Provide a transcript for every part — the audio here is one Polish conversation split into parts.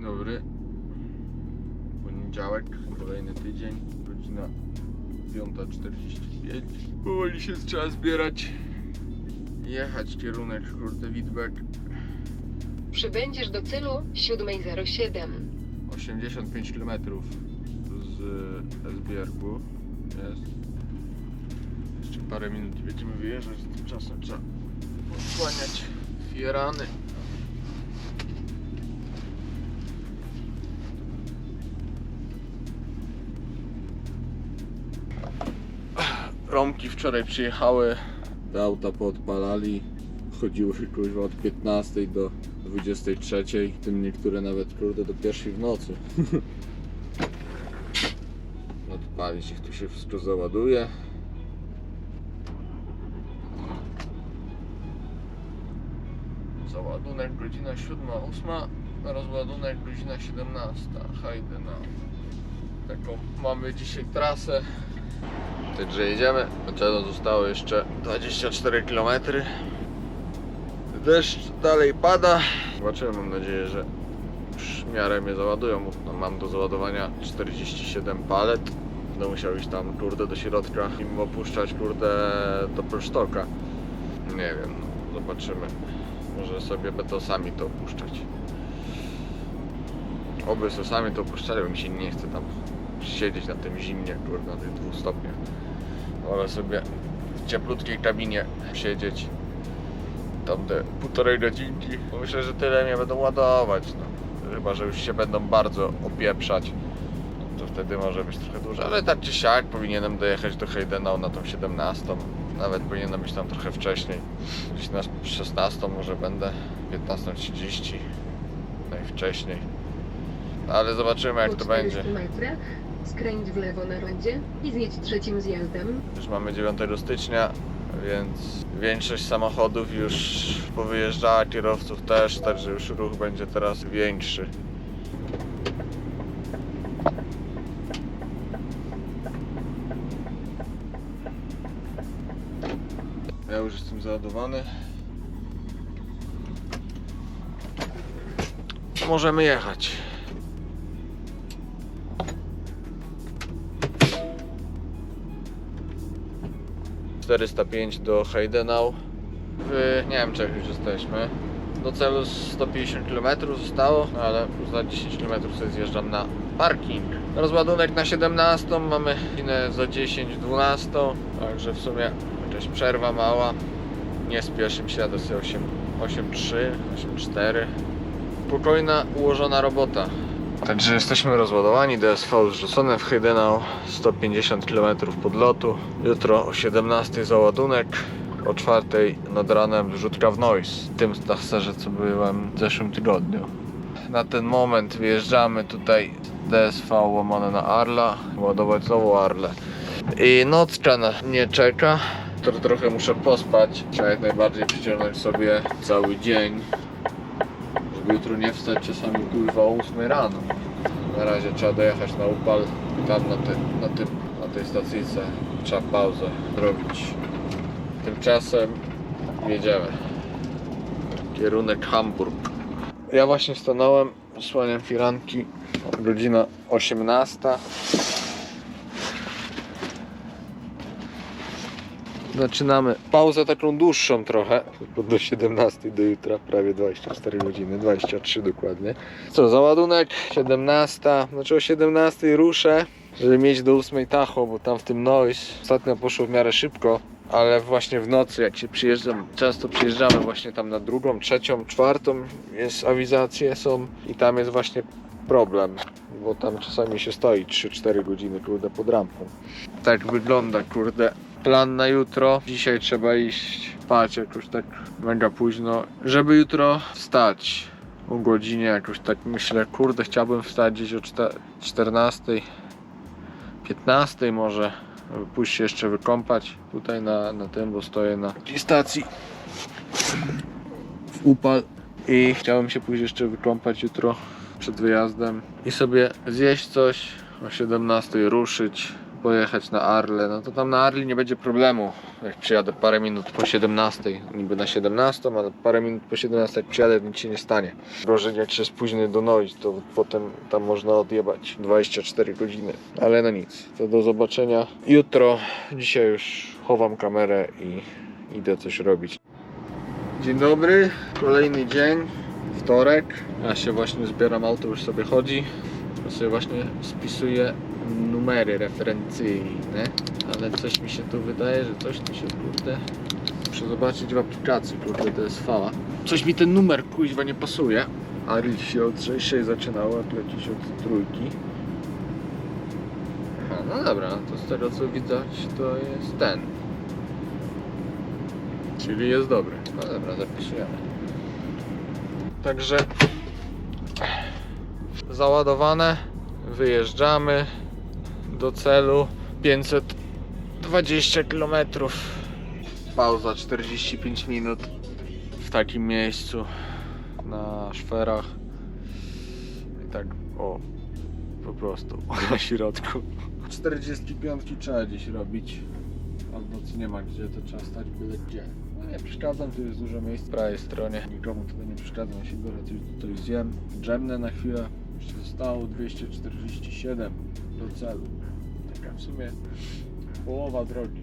Dzień dobry. Poniedziałek, kolejny tydzień, godzina 5.45. Powoli się trzeba zbierać. Jechać kierunek kurde Witbek Przybędziesz do celu 7.07. 85 km z Esbiergu. Jest. Jeszcze parę minut i będziemy wyjeżdżać, tymczasem trzeba odsłaniać fierany. Romki wczoraj przyjechały, te auta poodpalali, chodziły kuźwa od 15 do 23, tym niektóre nawet kurde do pierwszej w nocy. Odpalić ich tu się wszystko załaduje. Załadunek godzina 7-8, rozładunek godzina 17. Hajde na taką mamy dzisiaj trasę. Także jedziemy. Do zostało jeszcze 24 km. Deszcz dalej pada. Zobaczymy, mam nadzieję, że w miarę mnie załadują. No, mam do załadowania 47 palet. Będę musiał iść tam kurde do środka i opuszczać kurde do Polsztoka. Nie wiem, no, zobaczymy. Może sobie będą sami to opuszczać. Oby sami to opuszczali, bo mi się nie chce tam siedzieć na tym zimnie, kurde, na tych dwóch stopniach. Wolę sobie w cieplutkiej kabinie siedzieć tam te półtorej godzinki. Myślę, że tyle mnie będą ładować. No. Chyba, że już się będą bardzo opieprzać. No, to wtedy może być trochę dłużej. Ale tak czy siak powinienem dojechać do Heidenau na tą 17. Nawet powinienem być tam trochę wcześniej. Gdzieś na 16 może będę. 15.30 najwcześniej. Ale zobaczymy jak to 400 będzie. metrach skręć w lewo na rondzie i zjedź trzecim zjazdem. Już mamy 9 stycznia, więc większość samochodów już powyjeżdżała, kierowców też, także już ruch będzie teraz większy. Ja już jestem załadowany. Możemy jechać. ...405 do Heidenau. W nie wiem, czy jak już jesteśmy. Do celu 150 km zostało, no ale za 10 km sobie zjeżdżam na parking. Rozładunek na 17, mamy godzinę za 10, 12, także w sumie jakaś przerwa mała. Nie spieszę się, jadę sobie 8, 8.3, 8.4. Spokojna, ułożona robota. Także jesteśmy rozładowani, DSV zrzucone w Heidenau, 150 km podlotu. Jutro o 17 załadunek, o 4 nad ranem wrzutka w Noise. W tym stacherze co byłem w zeszłym tygodniu. Na ten moment wyjeżdżamy tutaj DSV łamane na Arla, ładować znowu Arlę. I nocka nie czeka. To trochę muszę pospać. Trzeba jak najbardziej przyciągnąć sobie cały dzień jutro nie wstać czasami kurwa o 8 rano. Na razie trzeba dojechać na upal i tam na, na, na tej stacyjce trzeba pauzę robić. Tymczasem jedziemy. Kierunek Hamburg. Ja właśnie stanąłem, słaniam firanki. Godzina 18. Zaczynamy. Pauzę taką dłuższą trochę, do 17 do jutra, prawie 24 godziny, 23 dokładnie. Co, załadunek 17, znaczy o 17 ruszę, żeby mieć do 8 tacho, bo tam w tym noise. Ostatnio poszło w miarę szybko, ale właśnie w nocy jak się przyjeżdżam, często przyjeżdżamy właśnie tam na drugą, trzecią, czwartą, jest awizacje są i tam jest właśnie problem, bo tam czasami się stoi 3-4 godziny kurde pod rampą. Tak wygląda kurde plan na jutro. Dzisiaj trzeba iść spać jakoś tak mega późno, żeby jutro wstać o godzinie jakoś tak myślę, kurde chciałbym wstać gdzieś o czte- 14, 15 może, pójść się jeszcze wykąpać tutaj na, na tym, bo stoję na stacji w upal. I chciałbym się pójść jeszcze wykąpać jutro przed wyjazdem i sobie zjeść coś, o 17 ruszyć pojechać na Arle, no to tam na Arli nie będzie problemu. Jak przyjadę parę minut po 17, niby na 17, ale parę minut po 17 jak przyjadę, nic się nie stanie. Gorzej jak się spóźnię do Noiz, to potem tam można odjebać 24 godziny. Ale no nic, to do zobaczenia jutro. Dzisiaj już chowam kamerę i idę coś robić. Dzień dobry, kolejny dzień, wtorek. Ja się właśnie zbieram, auto już sobie chodzi. Ja sobie właśnie spisuję numery referencyjne, ale coś mi się tu wydaje, że coś tu się kurde. Muszę zobaczyć w aplikacji, kurde to jest fała. Coś mi ten numer kuźwa nie pasuje. Ariel się od 6 zaczynało, a tu jakiś od trójki. Aha, no dobra, to z tego co widać to jest ten. Czyli jest dobry. No dobra, zapisujemy. Także załadowane. Wyjeżdżamy do celu 520 km. Pauza 45 minut w takim miejscu na szwerach. I tak o po prostu na środku. 45 trzeba gdzieś robić. Albo co nie ma gdzie, to trzeba stać byle gdzie. No nie przeszkadzam, tu jest dużo miejsc po prawej stronie. Nikomu tutaj nie przeszkadzam, ja się biorę tu- tutaj zjem. Drzemnę na chwilę. Jeszcze zostało 247 do celu. Taka w sumie połowa drogi.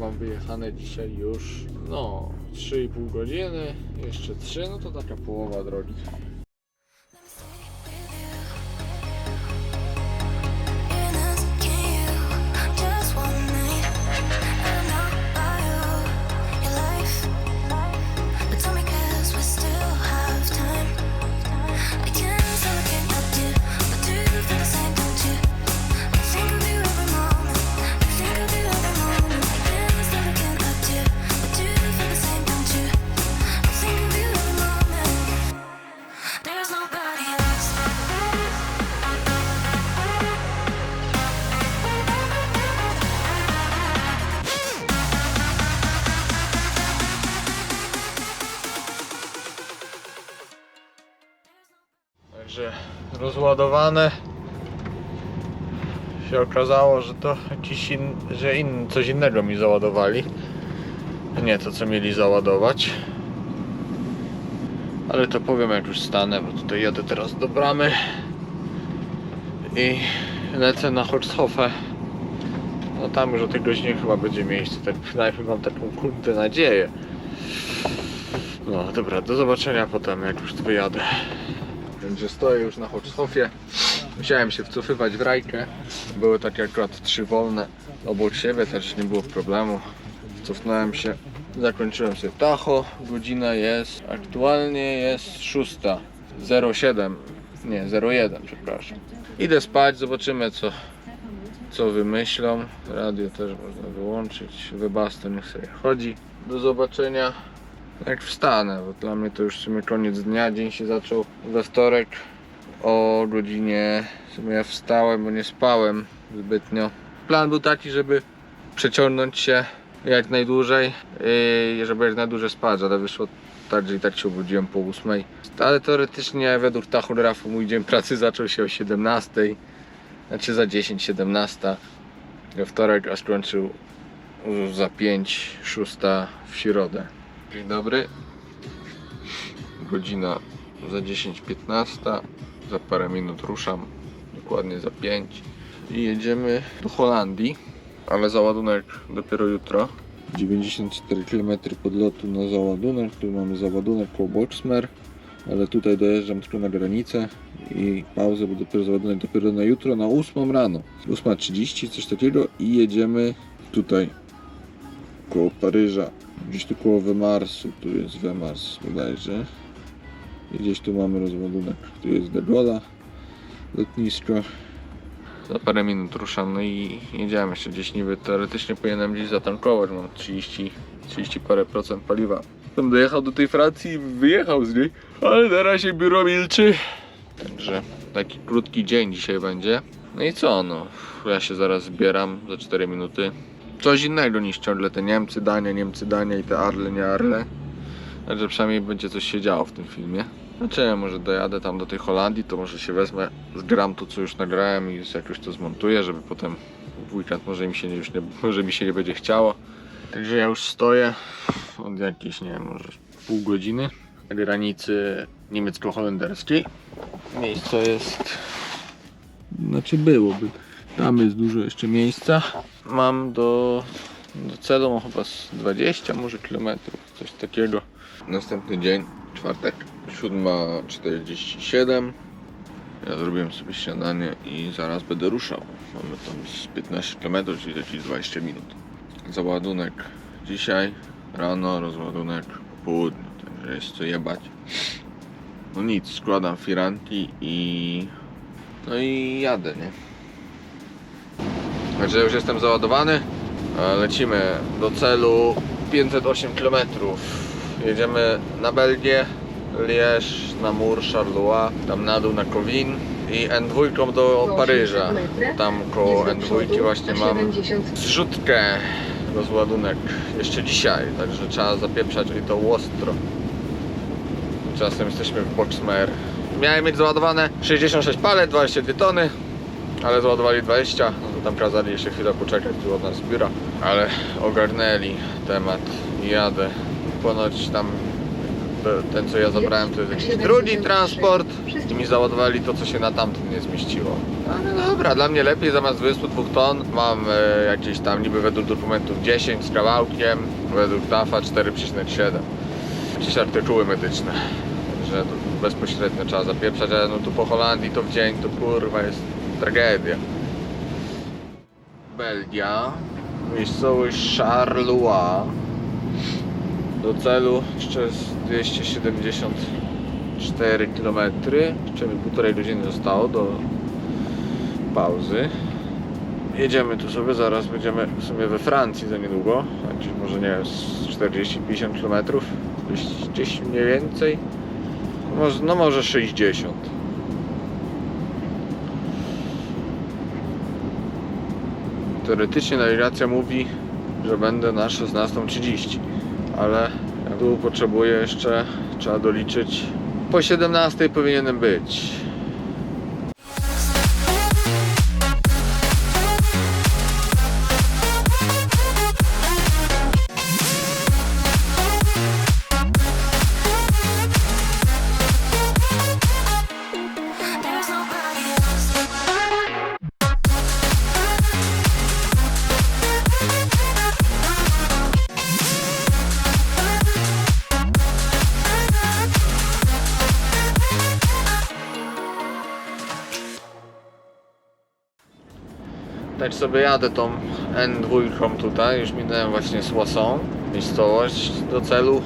Mam wyjechane dzisiaj już no 3,5 godziny, jeszcze 3, no to taka połowa drogi. Się okazało, że to jakiś in, że in, coś innego mi załadowali. Nie to co mieli załadować. Ale to powiem jak już stanę, bo tutaj jadę teraz do bramy i lecę na Holzhofę. No tam już o tej godzinie chyba będzie miejsce, tak przynajmniej mam taką kurde nadzieję. No dobra, do zobaczenia potem jak już tu wyjadę. Także stoję już na Holzhofie. Musiałem się wcofywać w rajkę. Były takie akurat trzy wolne obok siebie, też nie było problemu. Cofnąłem się, zakończyłem sobie tacho. Godzina jest, aktualnie jest 6.07. Nie, 01, przepraszam. Idę spać, zobaczymy co, co wymyślą. Radio też można wyłączyć. Wybasto niech sobie chodzi. Do zobaczenia jak wstanę, bo dla mnie to już w sumie koniec dnia. Dzień się zaczął we wtorek o godzinie. W sumie ja wstałem, bo nie spałem zbytnio. Plan był taki, żeby przeciągnąć się jak najdłużej i żeby jak najdłużej spać, ale wyszło tak, że i tak się obudziłem po 8. Ale teoretycznie według tachografu mój dzień pracy zaczął się o 17. Znaczy za 10, 17. We wtorek, a skończył za 5, 6 w środę. Dzień dobry. Godzina za 10.15. Za parę minut ruszam. Dokładnie za 5. I jedziemy do Holandii. Ale załadunek dopiero jutro. 94 km podlotu na załadunek. Tu mamy załadunek koło Boxmer. Ale tutaj dojeżdżam tylko na granicę i pauzę, bo dopiero załadunek dopiero na jutro, na 8 rano. 8.30, coś takiego i jedziemy tutaj koło Paryża, gdzieś tu koło Wemarsu, tu jest Wemars bodajże. I gdzieś tu mamy rozładunek, tu jest Degola, lotnisko. Za parę minut ruszam, no i jedziemy jeszcze gdzieś niby teoretycznie powinienem gdzieś zatankować, mam 30, 30 parę procent paliwa. Bym dojechał do tej Francji i wyjechał z niej, ale na razie biuro milczy. Także taki krótki dzień dzisiaj będzie. No i co no, ja się zaraz zbieram za 4 minuty coś innego niż ciągle te Niemcy, Dania, Niemcy, Dania i te Arle, nie Arle. Także przynajmniej będzie coś się działo w tym filmie. Znaczy, ja może dojadę tam do tej Holandii, to może się wezmę, zgram to co już nagrałem i jakoś to zmontuję, żeby potem w weekend może mi się nie- już nie, może mi się nie będzie chciało. Także ja już stoję od jakiejś, nie wiem, może pół godziny na granicy niemiecko-holenderskiej. Miejsce jest, znaczy byłoby, tam jest dużo jeszcze miejsca. Mam do, do celu mam chyba z 20 może kilometrów, coś takiego. Następny dzień, czwartek, 7.47. Ja zrobiłem sobie śniadanie i zaraz będę ruszał. Mamy tam z 15 km, czyli jakieś 20 minut. Załadunek dzisiaj, rano, rozładunek po południu, także jest co jebać. No nic, składam firanki i... No i jadę, nie? Także już jestem załadowany. E, Lecimy do celu 508 km. Jedziemy na Belgię, Liège, Namur, Charleroi, tam na dół na Kowin i N2 do Paryża. Tam koło N2 właśnie mam zrzutkę, rozładunek jeszcze dzisiaj, także trzeba zapieprzać i to ostro. Czasem jesteśmy w Boxmer. Miałem mieć załadowane 66 palet, 22 tony, ale załadowali 20, no to tam kazali jeszcze chwilę poczekać tu od nas biura, ale ogarnęli temat jadę. Ponoć tam te- ten co ja zabrałem to jest jakiś drugi transport i mi załadowali to co się na tamtym nie zmieściło. Ale dobra, dla mnie lepiej zamiast 22 ton mam e, jakieś tam niby według dokumentów 10 z kawałkiem, według DAFA 4,7. Jakieś artykuły medyczne. To bezpośrednio trzeba zapieprzać, ale no tu po Holandii to w dzień to kurwa jest tragedia. Belgia, miejscowość Charleroi. Do celu jeszcze jest 274 km. Mi półtorej godziny zostało do pauzy. Jedziemy tu sobie, zaraz będziemy w sumie we Francji za niedługo. Gdzieś może nie wiem, z 40-50 km. Gdzieś, gdzieś mniej więcej. Może, no może 60. Teoretycznie nawigacja mówi, że będę na 16.30, ale tu potrzebuję jeszcze, trzeba doliczyć. Po 17 powinienem być. Sobie jadę tą N2 tutaj, już minąłem właśnie Soissons, miejscowość do celu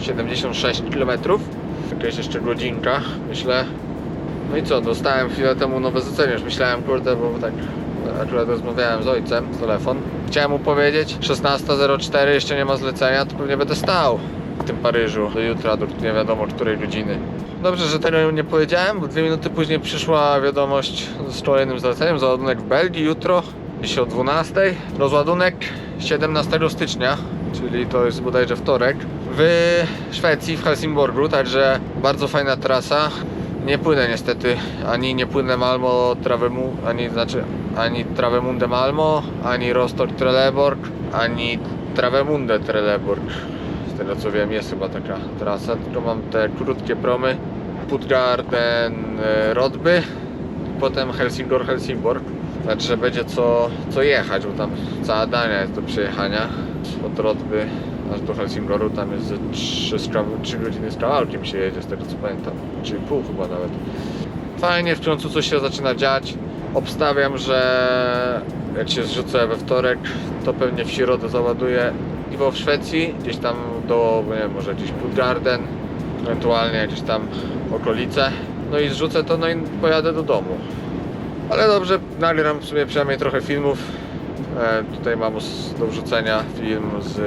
76 km. Jakaś jeszcze godzinka, myślę. No i co, dostałem chwilę temu nowe zlecenie, już myślałem, kurde, bo tak akurat rozmawiałem z ojcem, z telefon. Chciałem mu powiedzieć, 16.04 jeszcze nie ma zlecenia, to pewnie będę stał w tym Paryżu do jutra, do nie wiadomo której godziny. Dobrze, że tego nie powiedziałem, bo dwie minuty później przyszła wiadomość z kolejnym zleceniem. Załadunek w Belgii jutro, dziś o 12. Rozładunek 17 stycznia, czyli to jest bodajże wtorek. W Szwecji, w Helsingborgu, także bardzo fajna trasa. Nie płynę niestety, ani nie płynę Malmo Travemu, ani znaczy ani Travemunde Malmo, ani Rostock Trelleborg, ani Travemunde Trelleborg. Z tego co wiem jest chyba taka trasa, tylko mam te krótkie promy Puttgarden e, Rodby potem Helsingor Helsingborg. Znaczy, że będzie co, co jechać, bo tam cała Dania jest do przejechania. Od Rodby aż do Helsingoru tam jest ze 3, z kaw- 3 godziny z kawałkiem się jedzie, z tego co pamiętam. 3,5 chyba nawet. Fajnie, w końcu coś się zaczyna dziać. Obstawiam, że jak się zrzucę we wtorek, to pewnie w środę załaduję piwo w Szwecji, gdzieś tam do, nie wiem, może gdzieś Puttgarden, ewentualnie gdzieś tam okolice. No i zrzucę to, no i pojadę do domu. Ale dobrze, nagram w sumie przynajmniej trochę filmów. E, tutaj mam do wrzucenia film z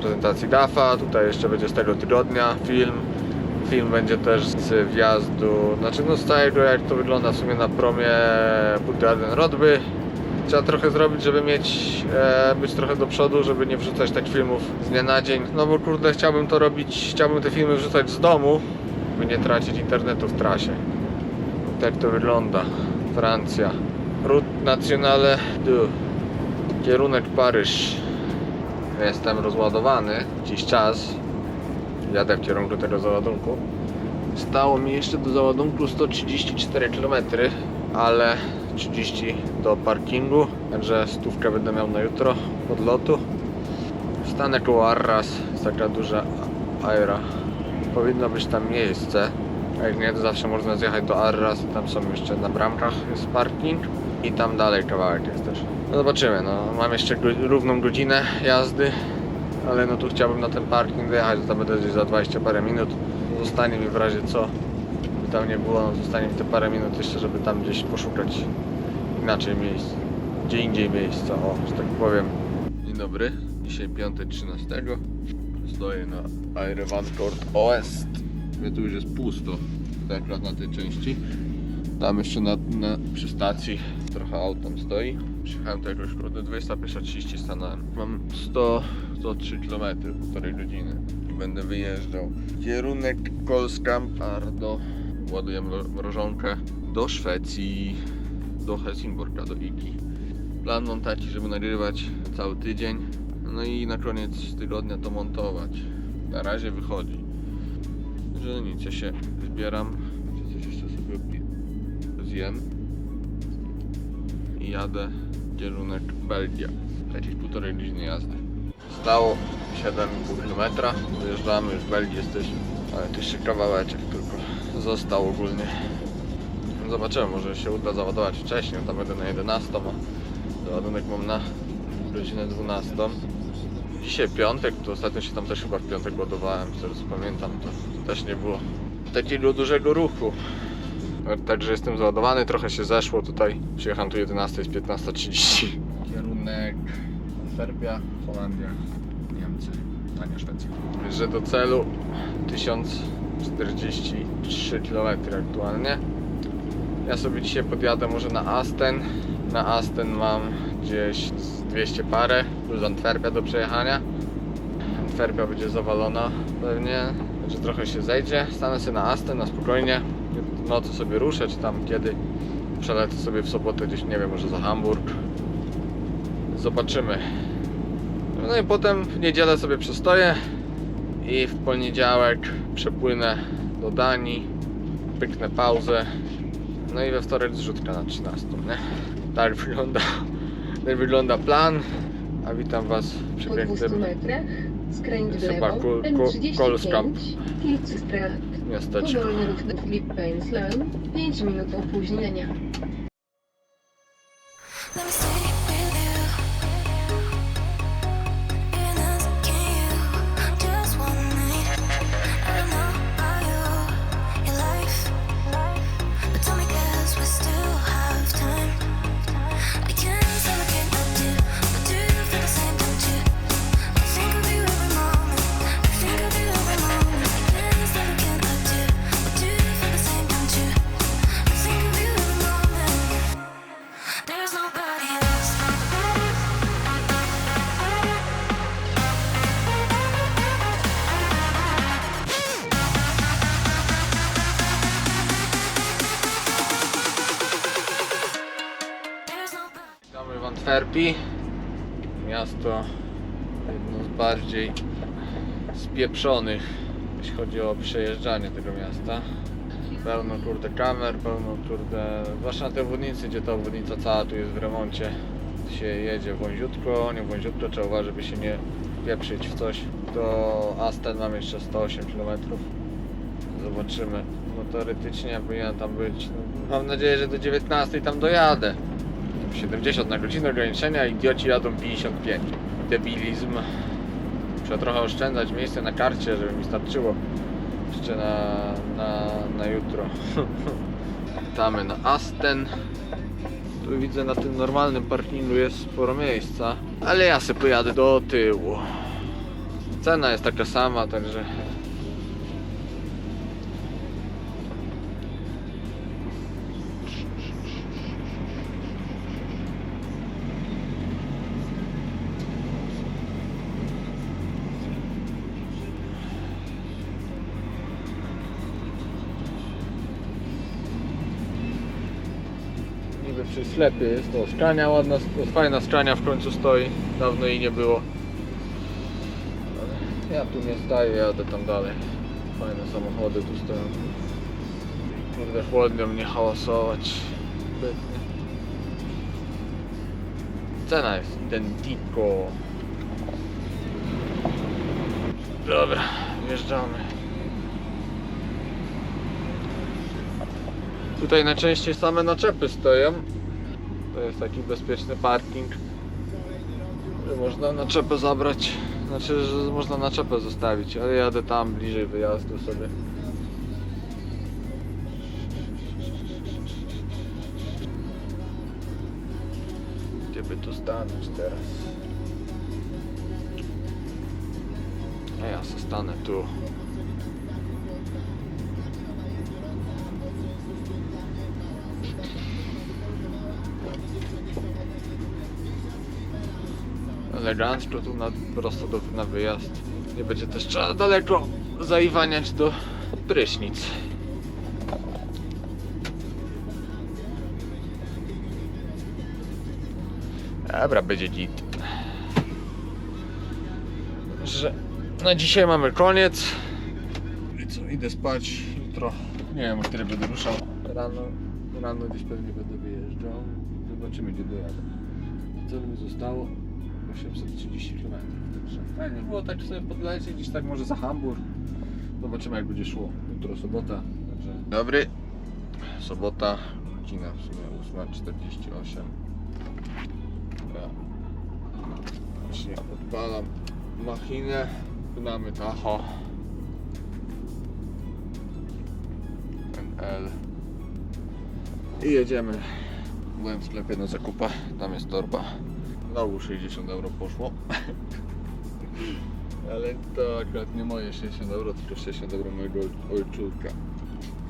prezentacji DAFA, tutaj jeszcze będzie z tego tygodnia film. Film będzie też z wjazdu, znaczy no z całego jak to wygląda w sumie na promie Puttgarden Rodby. Trzeba trochę zrobić, żeby mieć, e, być trochę do przodu, żeby nie wrzucać tak filmów z dnia na dzień. No bo kurde, chciałbym to robić, chciałbym te filmy wrzucać z domu, by nie tracić internetu w trasie. Tak to wygląda. Francja. Route Nationale du. Kierunek Paryż. Jestem rozładowany. Dziś czas. Jadę w kierunku tego załadunku. Stało mi jeszcze do załadunku 134 km, ale 30 do parkingu, także stówkę będę miał na jutro podlotu. Stanę koło Arras, jest taka duża aera. Powinno być tam miejsce. A jak nie, to zawsze można zjechać do Arras, tam są jeszcze na bramkach jest parking i tam dalej kawałek jest też. No zobaczymy, no mam jeszcze równą godzinę jazdy, ale no tu chciałbym na ten parking dojechać, to będę gdzieś za 20 parę minut. Zostanie mi w razie co, by tam nie było, no zostanie mi te parę minut jeszcze, żeby tam gdzieś poszukać inaczej miejsc, gdzie indziej miejsca, o, że tak powiem. Dzień dobry, dzisiaj 5.13, stoję na Aerevan Court Oest. Wie, tu już jest pusto, tak na tej części. Tam jeszcze na, na, przy stacji trochę aut tam stoi. Przyjechałem tu jakoś kurde 21.30 stanąłem. Mam 100, 103 km, półtorej godziny. Będę wyjeżdżał. Kierunek Kolskam, Ardo. Ładuję mro- mrożonkę do Szwecji, do Helsingborga, do Iki. Plan mam taki, żeby nagrywać cały tydzień. No i na koniec tygodnia to montować. Na razie wychodzi. Że nic, ja się zbieram. Czy coś jeszcze sobie zjem. I jadę kierunek Belgia. Jakieś półtorej godziny jazdy. Stało 7,5 km. Dojeżdżamy, już w Belgii jesteśmy. Ale tu jeszcze kawałeczek tylko został ogólnie. Zobaczymy, może się uda załadować wcześniej. Tam będę na 11, a załadunek mam na godzinę 12. Dzisiaj piątek, to ostatnio się tam też chyba w piątek ładowałem, z tego pamiętam, to też nie było takiego dużego ruchu. Także jestem załadowany, trochę się zeszło tutaj. Przyjechałem tu 11, jest 15.30. Kierunek Serbia, Holandia, Niemcy, a nie Szwecja. Że do celu 1043 km aktualnie. Ja sobie dzisiaj podjadę może na Asten. Na Asten mam gdzieś z 200 parę, plus Antwerpia do przejechania. Antwerpia będzie zawalona pewnie, że trochę się zejdzie. Stanę sobie na Asten na spokojnie. W nocy sobie ruszę, czy tam kiedy. Przelecę sobie w sobotę gdzieś, nie wiem, może za Hamburg. Zobaczymy. No i potem w niedzielę sobie przestoję i w poniedziałek przepłynę do Danii, pyknę pauzę, no i we wtorek zrzutka na 13, nie? Tak wygląda, tak wygląda plan, a witam Was przy Po 200 pięknym metrach skręć w Jest lewo, chyba Kol- N35, Kolskamp. Kilcystrat. miasteczku. Powolny ruch do Philippines 5 minut opóźnienia. Antwerpii. Miasto jedno z bardziej spieprzonych, jeśli chodzi o przejeżdżanie tego miasta. Pełno kurde kamer, pełno kurde, zwłaszcza na tej obwodnicy, gdzie ta obwodnica cała tu jest w remoncie. Się jedzie wąziutko, nie wąziutko, trzeba uważać, się nie pieprzyć w coś. Do Asten mam jeszcze 108 km. Zobaczymy. No teoretycznie powinien tam być. No, mam nadzieję, że do 19 tam dojadę. 70 na godzinę ograniczenia, idioci jadą 55. Debilizm. Trzeba trochę oszczędzać miejsce na karcie, żeby mi starczyło jeszcze na, na, na jutro. Witamy na Asten. Tu widzę na tym normalnym parkingu jest sporo miejsca, ale ja sobie pojadę do tyłu. Cena jest taka sama, także przy sklepie jest to skania ładna, to fajna skania w końcu stoi. Dawno jej nie było. Ja tu nie staję, jadę tam dalej. Fajne samochody tu stoją. Kurde, chłodno mnie hałasować. Cena jest identiko. Dobra, wjeżdżamy. Tutaj najczęściej same naczepy stoją. To jest taki bezpieczny parking. Można naczepę zabrać. Znaczy, że można naczepę zostawić, ale jadę tam bliżej wyjazdu sobie. Gdzie by tu stanąć teraz? A ja se stanę tu. Elegancko tu na, prosto do, na wyjazd. Nie będzie też trzeba daleko zaiwaniać do prysznic. Dobra, będzie git. Że na dzisiaj mamy koniec. I co, idę spać jutro. Nie wiem, o której będę ruszał. Rano, rano gdzieś pewnie będę wyjeżdżał. Zobaczymy, gdzie dojadę. Co mi zostało? 830 km. Także fajnie było tak sobie podlecieć, gdzieś tak może za Hamburg. Zobaczymy jak będzie szło. Jutro sobota. Także... Dobry. Sobota, godzina w sumie 8.48. Ja właśnie odpalam machinę, pnamy tacho. NL. I jedziemy. Byłem w sklepie na zakupach, tam jest torba. Znowu 60 euro poszło. Ale to akurat nie moje 60 euro, tylko 60 euro mojego ojczulka.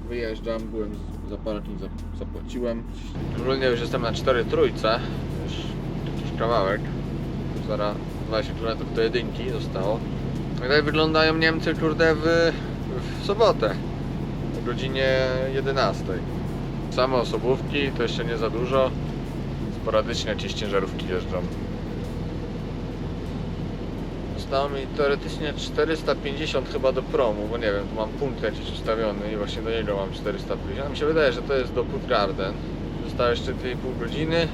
Wyjeżdżam, byłem z- za zapłaciłem. Ogólnie już jestem na 4 trójce, już jakiś kawałek. Zaraz 20 km do jedynki zostało. Tak wyglądają Niemcy, kurde, w, w sobotę. O godzinie 11. Same osobówki, to jeszcze nie za dużo. Sporadycznie jakieś ciężarówki jeżdżą. Zostało mi teoretycznie 450 chyba do promu, bo nie wiem, tu mam punkt jakiś ustawiony i właśnie do niego mam 450. Mi się wydaje, że to jest do Puttgarden. Zostało jeszcze 2,5 godziny.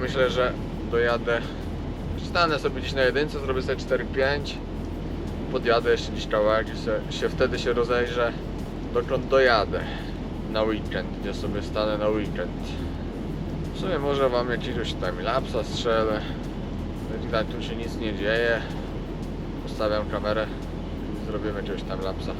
Myślę, że dojadę. Stanę sobie gdzieś na jedynce, zrobię sobie 4-5. Podjadę jeszcze gdzieś kawałek i se, się wtedy się rozejrzę dokąd dojadę na weekend, gdzie sobie stanę na weekend. W sumie może wam jakiegoś tam lapsa strzelę. Widać tu się nic nie dzieje. Postawiam kamerę i zrobimy jakiegoś tam lapsa.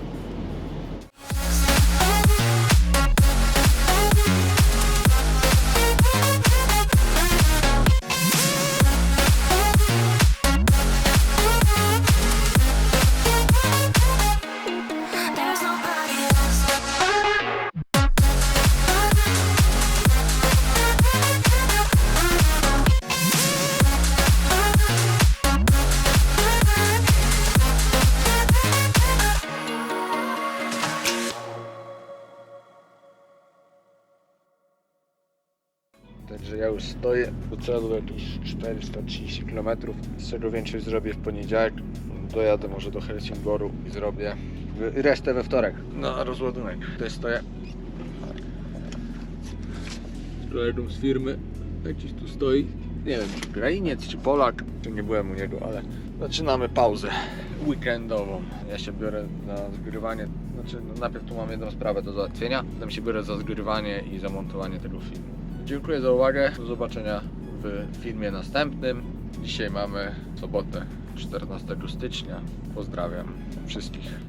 Stoję do celu jakieś 430 km, z czego większość zrobię w poniedziałek. Dojadę może do Helsingboru i zrobię resztę we wtorek. No, rozładunek. Tutaj stoję. Kolegą z firmy. Jakiś tu stoi. Nie wiem, czy Ukrainiec, czy Polak. Czy nie byłem u niego, ale zaczynamy pauzę weekendową. Ja się biorę za zgrywanie. Znaczy, no najpierw tu mam jedną sprawę do załatwienia. Potem się biorę za zgrywanie i zamontowanie tego filmu. Dziękuję za uwagę. Do zobaczenia w filmie następnym. Dzisiaj mamy sobotę 14 stycznia. Pozdrawiam wszystkich.